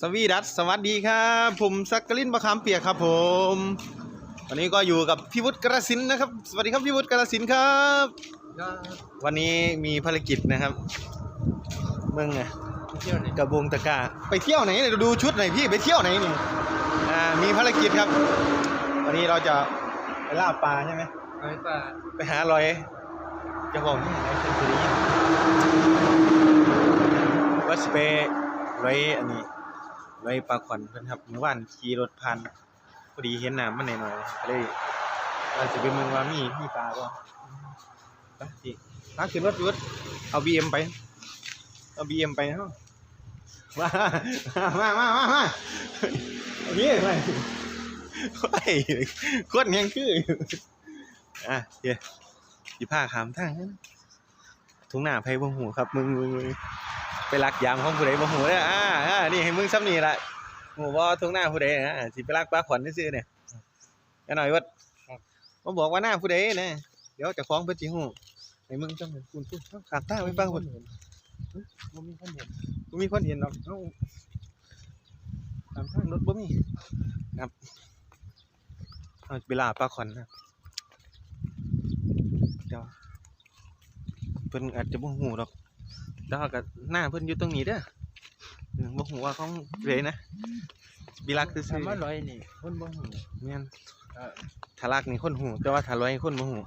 สวีดัสสวัสดีครับผมสักกลินประคำเปียกครับผมวันนี้ก็อยู่กับพี่วุฒิกระสินนะครับ สวัสดีครับพี่วุฒิกระสินครับก็วันนี้มีภารกิจนะครับเมืองไงเที่ยวไหนกระบงตะกร้าไปเที่ยวไหนเนี่ยดูชุดหน่อยพี่ไปเที่ยวไหนนี่อ่ามีภารกิจครับ วันนี้เราจะไปล่าปลาใช่ไหมไปป่าไปหารอยจะบอกนี่ไอ้เป็นตัวนี้วัสเปไรอันนี้ ไรปลาขวัญเพิ่นครับเมื่อวานขี่รถผ่านพอดีเห็นน้ำมันหน่อยๆก็เลยเราจะไปเมืองว่ามีมีปลาบ่ไปพี่ถ้าขึ้นรถรถเอาบีเอ็มไป เอาบีเอ็มไปเนาะมามามามามาเอาพี่ไปไปคนยังคืออยู่อะเดี๋ยวสิผ้าขามทางนั้นทุ่งหน้าไผบ่หูครับมึงมึงมึง ไปลักยามของผู้ใดบ่หูเด้ออ่าอ่านี่ให้มึงซ้ำนี่ล่ะหูบ่ทุ่งหน้าผู้ใดนะอ่าสิไปลักปลาขวัญซื่อๆเนี่ยกันหน่อยว่าบ่บอกว่าหน้าผู้ใดนะเดี๋ยวเจะฟ้าของเพิ่นสิฮู้ให้มึงจังเป็นคุณพูดขามทางไปฟังเพิ่นบ่มีคนเห็นบ่มีคนเห็นหรอกเอ้าขามทางรถบ่มีครับเอาไปล่าปลาขวัญนะเดี๋ยวเพิ่นอาจจะบ่ฮู้ดอก แต่ว่าก็หน้าเพิ่นอยู่ตรงนี้เด้อเออบ่ฮู้ว่าของเลยนะบิลักซื่อสามารถร้อยนี่คนบ่หูๆแม่นเออถ้าลักนี่คนฮู้แต่ว่าถ้าลอยคนบ่ฮู้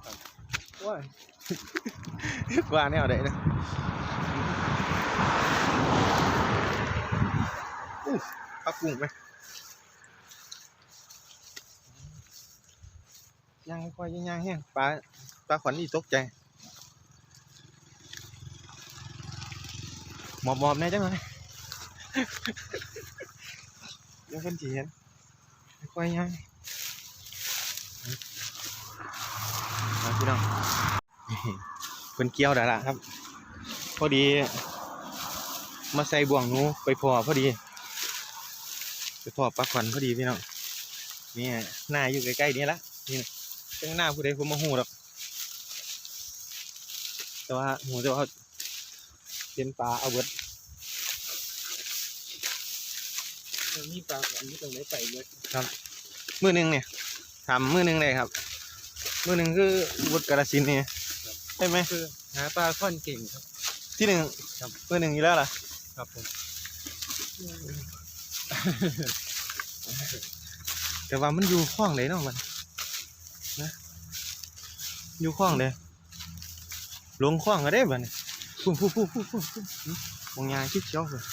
ว่ากว่าแนวใดนะอู้ปลากุ้งไหมย่างค่อยๆย่างๆแฮงปลาปลาขวัญนี่ตกใจ หมอบๆแน่จังเลยเดี๋ยวเพิ่นสิเห็นค่อยย่างมาพี่น้องเพิ่นเกี่ยวดาละครับ พอดี มาใส่บ่วงหนูไปพอพอดี ไปพอปลาขวัญพอดีพี่น้องนี่หน้าอยู่ใกล้ๆนี่ละนี่จังหน้าผู้ใดผมมาหูหรอกแต่ว่าหูแต่ว่า เป็นปลาเอาเบิดมันมีปลาอันนี้ตรงไหนไปเยอะมือหนึงเนี่ยทำมือหนึงเลยครับ มือหนึงคือวุฒิกระสินธุ์นี่ใช่ไหมคือหาปลาค่อนเก่งครับ ที่หนึ่งครับ มือหนึ่งอยู่แล้วล่ะครับผมแต่ว่ามันอยู่คล้องเลยเนาะมันนะอยู่คล้องเลยลงคล้องก็ได้บัดนี้ พุ่งพุ่งพุ่งพุ่งพุ่งพุ่งมองยางคิดเชียวเลย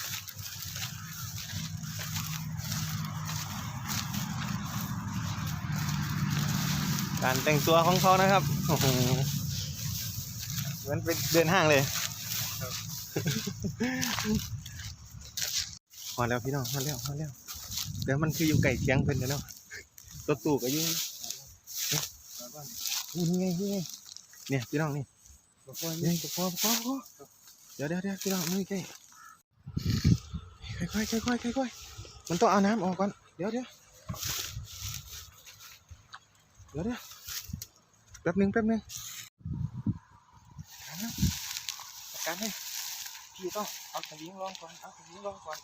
การแต่งตัวของเขานะครับ โอ้โห เหมือนไปเดินห้างเลยพอแล้วพี่น้องพอแล้วพอแล้ว เดี๋ยวมันคืออยู่ไก่เคียงเพิ่นเด้อเนาะตัวตู่ก็ยู่ปลาบ้านนี่ไงนี่ไงเนี่ยพี่น้องนี่ ปลาค่อยนี่พอพอพอเดี๋ยวเดี๋ยวเดี๋ยวพี่น้องมือใกล้ค่อยค่อยค่อยค่อยค่อยๆมันต้องเอาน้ำออกก่อน เดี๋ยวเดี๋ยวเดี๋ยวเดี๋ยวแป๊บหนึงแป๊บหนึงการนะการให้พี่ต้องเอาสวิงลองก่อนเอาสวิงลองก่อน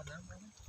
pa naman.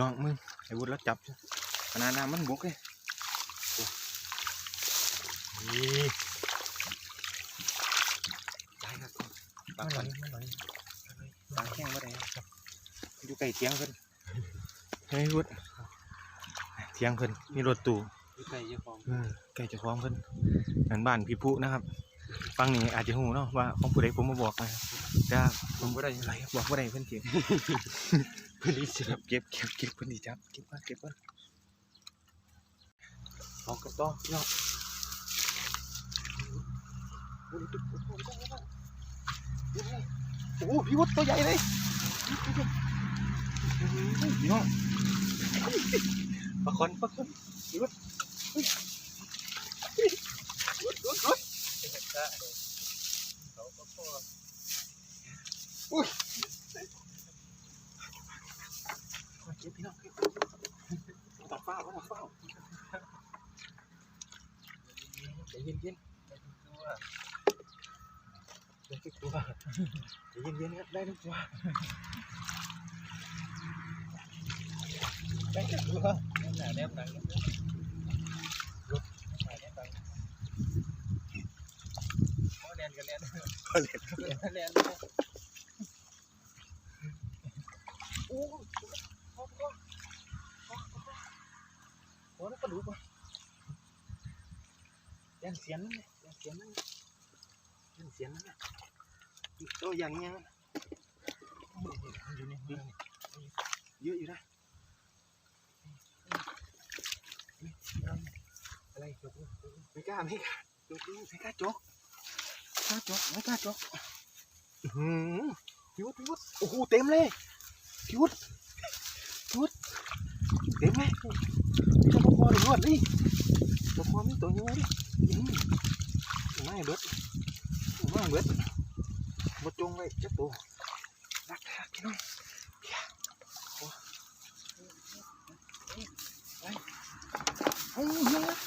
น้องมึงไอ้วุฒิแล้วจับจ้ะขนาดน้ำมันบกเลยนี่ได้ครับปลาขวัญปลาแข้งมาได้ครับอยู่ใกล้เทียงเพิ่นเฮ้ยวุฒิเทียงเพิ่นมีรถตู้อยู่ไกลเจ้าของเออใกล้เจะคล้าของเพิ่นงานบ้านพี่ปุ๊นะครับฟังนี่อาจจะหูเนาะว่าของผู้ใดผมมาบอกนะครับแต่ผมบ่ได้อะไรบอกบ่ได้เพิ่นเก็บ เพิ่อนดีจับเก็บเก็บเก็บเพิ่อนดีจับเก็บมาเก็บมาเอากระต่อพี่น้องโอ้พี่วุฒิตัวใหญ่เลยพี่น้องปลาคอนปลาคอนพี่วุฒิวุฒิวุฒิวุฒิ เขาก็บพี่น้องเก็บตัดเฝ้าตัดเฝ้าใจเย็นเย็นได้ทุกตัวได้ทุกตัวใจเย็นเย็นครับได้ทุกตัวได้ทุกตัวแนบหนาแนบหลังแนบหนาแนบหลังโอ้แนนกันแนนก็เลยแนนโอ้โหโอ้โห โอ้แล้วก็ดูป่ะยันเสียงนั่นเลยยันเสียงนั่นยันเสียงนั่นน่ะตัวยันยัง อยู่ในมือเยอะอยู่นะอะไรจกไม่กล้าไม่กล้าจกไม่กล้าจกกล้าจกไม่กล้าจกอือพิวพิวโอ้โหเต็มเลยพิวพิวเต็มเลยมีตัวคอหรือรวดนี่ตัวคอมีตัวเยอะดิอืมไม่เบิดไม่เบิดบดจงไว้จักตัวรักทักพี่น้องโอ้ย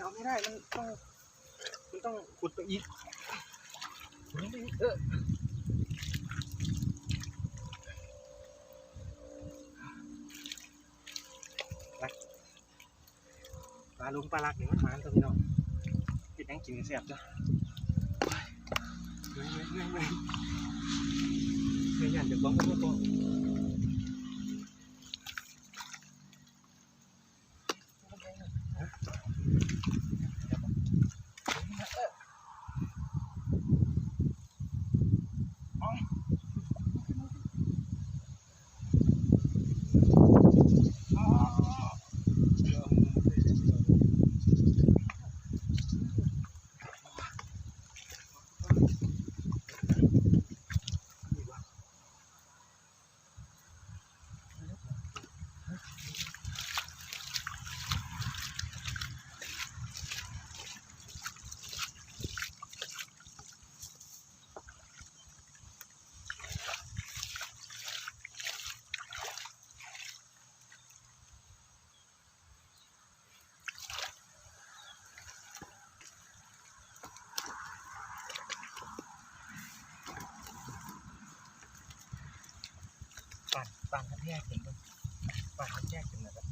เอาไม่ได้ มันต้อง มันต้องขุดไปอีกเออปลาลุงปลาลักเนี่ยมันหมานตัวพี่น้องกินยังกินกันแซ่บจ้ะเฮ้ยเฮ้ยเฮ้ยเฮ้ยเฮ้ยยันเดี๋ยวบ้องก็ ปั่นปั่นทั้แยกเห็นปั่นทั้แยกกันนะครับ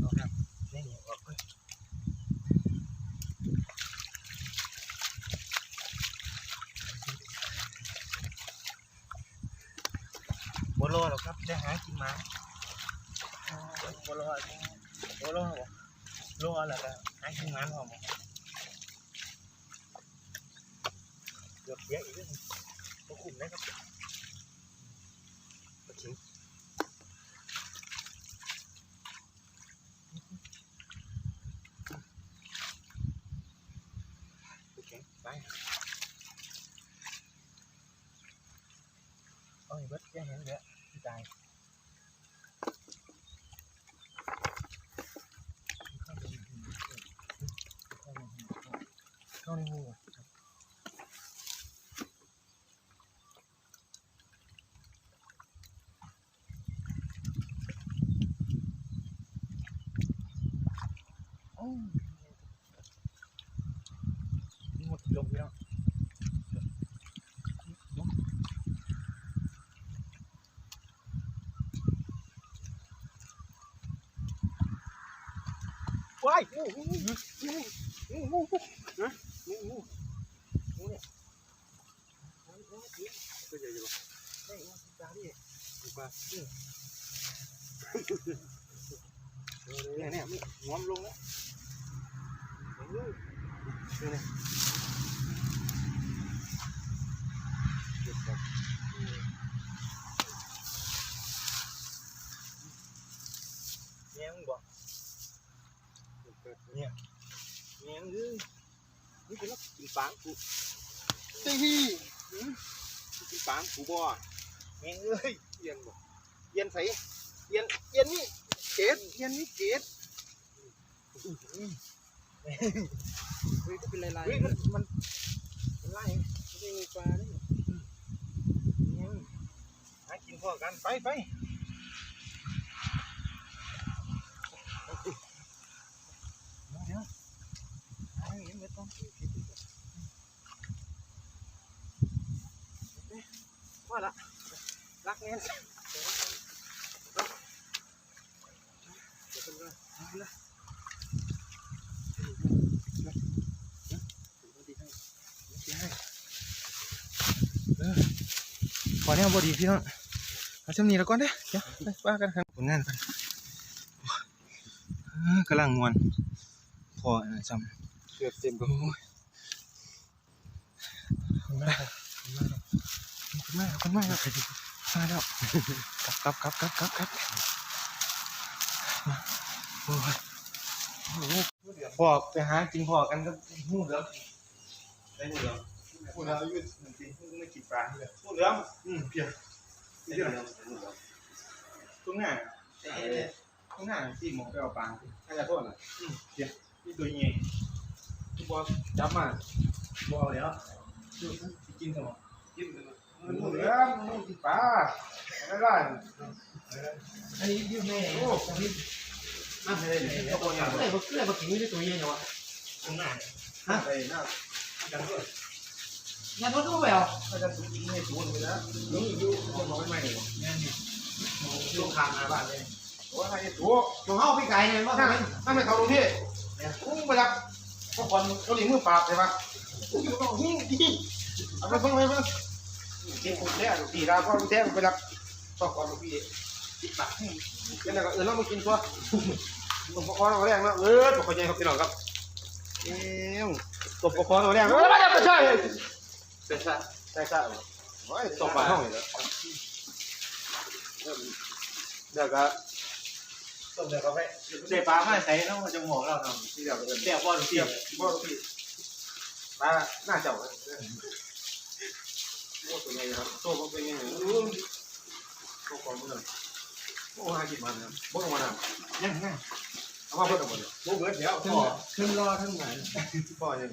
เอาครับนี่เหนียวออกเลยบัวรอหรอครับได้หากินมาบัวรอบัวรอยบอกลอแหละครับหากินมาหอมเกือบเยอะอีกเรื่องตัวคุมนะครับ ให้เบิดอย่าเห็นเด้อสิตาย เข้าในหูครับโอ้ยหมดลงไปแล้วว้ายงูงูงูงูงูงูนะงูงูงูเนี่ยงูงูเนี่ยตัวใหญ่จังไม่งูตาดิดูปลาเนี่ยเนี่ยเนี่ยงอมลงแล้วเนี่ยเนี่ยเนี่ยมึงบอกเนี่ย เนี่ยมึงนี่เป็นลักกินฟางกูตีกินปางกูบ่แม่งเอ้ยเย็นบ่เย็นใสเย็นเย็นนี่เกดเย็นนี่เกดเฮ้ยจะเป็นลายๆเฮ้ยมันมันมันไล่ไม่ได้มีปลาเนี่ยยังหากินพอกันไปไปเดี๋ยวหา อย่างนี้ไม่ต้องว่าละรักแน่นขอแนวบอดีพี่น้องเอาช่ำนี้แล้วก่อนเด้เดี๋ยวไปว่ากันครับผลงานกันกำลังมวนพอจำ เกือบเต็มโอ้ยขอบคุณมากครับขอบคุณมากครับขอบคุณมากครับมาแล้วกลับกลับกลับกลับกลับกลับมาโอ้ยพอไปหากินพอกันก็หูเหลือมได้หูเหลือมหูเหลือมอายุหนึ่งปีไม่กินปลาเลยหูเหลือมอืมเพียงนี่เรื่องทุ่งหน้าทุ่งหน้าที่หมองไปเอาปลาถ้าจะโทษน่ะอืมเดี๋ยวนี่ตัวเงี้ยที่ บอจับมาบอแล้วดูสิกินสมองกินมันหมดแล้วมันกินปลาไม่ได้อันนี้ยืมแม่โอ้อันนี้น่าจะได้เลยตะโกนอย่างเพื่อนเพื่อนมากินนี่ตัวเย็นเหรอวะทุ่งหน้าฮะไปหน้าจังด้วยยันรถตู้ไปเหรอถ้าจะสุกินให้สูงไปแล้วนี่อยู่คนน้อยไม่เลยนี่นี่ลูกค้ามาบ้านเลยโอ้ยให้สูงของเฮาพี่ไก่เนี่ยว่าถ้าทำไมไม่ถ้าไม่เขาลงที่เนี่ยพุ่งไปรับ พวกคนเกาหลีมือปราบใช่ปะพุ่งไปต้องหิ้งหิ้งเอาไปเพิ่งไปเพิ่งกินคนแท้ตีดาวก็แท้ไปรับพวกคนพี่ติดปากยังไงก็เออเรามากินตัวผมปกครองเราแรงแล้วเออปกครองใหญ่ครับพี่น้องครับเอ้วตบปกครองเราแรงเออไม่ได้ไม่ใช่เป็นซะใช่ใช่โอ้ยตบปากห้องเลยเดี๋ยวก็ ต้มเดี๋ยวก็ไปเดี๋ยวปลาไม่ใส่น้องมันจะหมอกเราทำที่เดียวกันเดี๋ยวพ่อเทียบบ่พี่มาหน้าเจ้าโอ้ตัวใหญ่ครับโตมันเป็นยังไงโตก่อนมันเลยโอ้ห้ากินมันนะบ่ต้องมานํยังไงเอามาเพิ่มหมดเลยบ่เบิดเดี๋ยวขึ้นพ่อขึ้นรอทั้งหลายพ่อยัง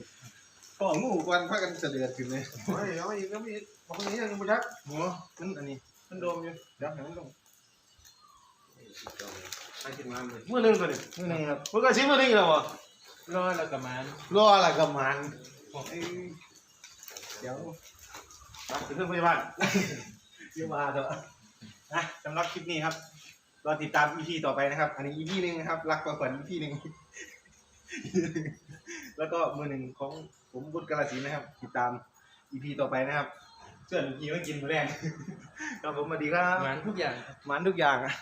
พ่องูกวนพากันเสดือดขึ้นเลยโอ้ยเอาอีกเอาอีบอกคนนี้ยังบ่จักหัวมันอันนี้มันโดมอยู่เดี๋ยวให้มันลง ไปกินมันเลยมื้อนึงตัวนี้มื้อนึงครับมื้อก็สิมื้อนึงแล้วบ่รอแล้วกับมันรออะไรกับมันบอกไอ้เดี๋ยวรับถึงเรื่องพยาบาลเยอะมาเถอะนะสำหรับคลิปนี้ครับรอติดตาม EP ต่อไปนะครับ อันนี้ EP หนึ่งนะครับ รักกว่าฝัน EP หนึ่ง แล้วก็มือหนึ่งของผมบุตรกาลสินธุ์นะครับ ติดตาม EP ต่อไปนะครับเชิญพี่มากินมื้อแรงครับผมสวัสดีครับงานทุกอย่างมันทุกอย่างอะ